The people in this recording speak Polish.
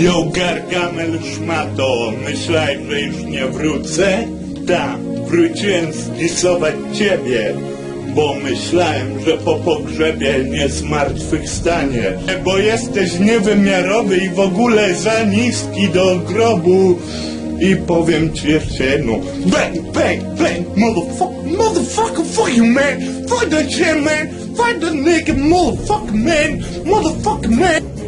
Yo, Gargamel szmato, myślaj, że już nie wrócę? Tak, wróciłem zdisować ciebie, bo myślałem, że po pogrzebie nie zmartwychwstanie. Bo jesteś niewymiarowy i w ogóle za niski do grobu. I powiem ci jeszcze jedno. Bang, bang, bang, motherfucker, motherfucker, fuck you, man. Fuck that shit, man. Fuck that nigga, motherfucker, man. Motherfucker, man.